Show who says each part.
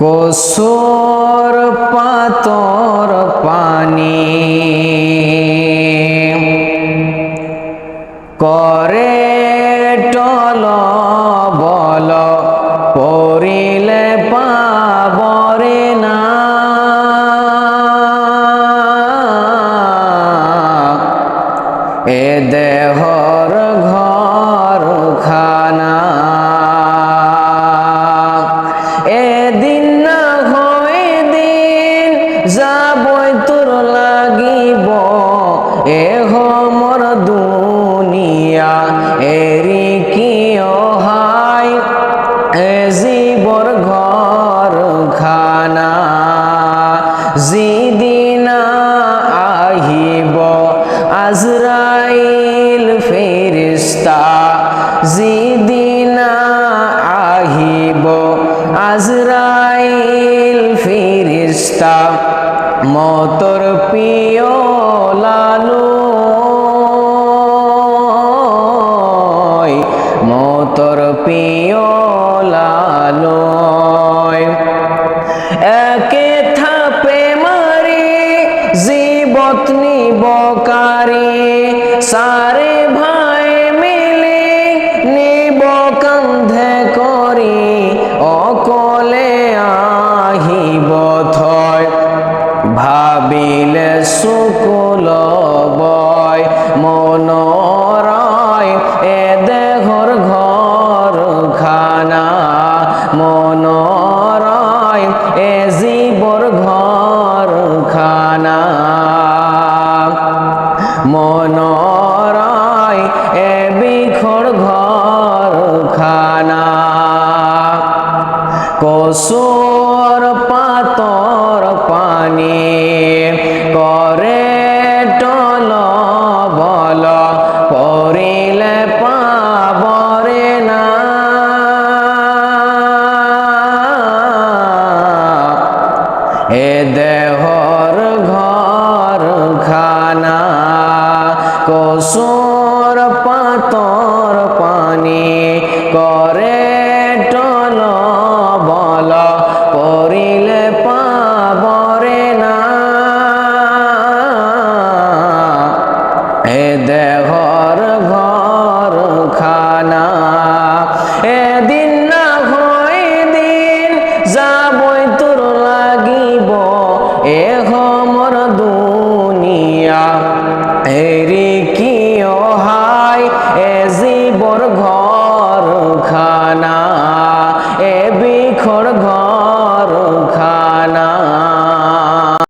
Speaker 1: কোসর পাতর পানি। করে টল বল পরিলে পাবরে না। এ দেহর ঘর এরি কি এ জীবর ঘর খানা যিদিনা আহিব, আজরাইল ফেরিস্তা যিদিনা আহিব, আজরাইল ফেরিস্তা। মতর প্রিয় লালু জীবত নিবকারি সারে ভাই মিলি নিব কান্ধে করি, অকলে আহিব থয়। ভাবিলে শুকুল বয়, মনরায় এ দেহর ঘর খানা মনরায় এ জীবর ঘর খানা কসুর পাতর পানি করে টল বল পরিলে পাবরে না। এ দেহর ঘর খানা কসুর পাতর পানি এরি কি হায় এ জীবর ঘর খানা এ বিখর ঘর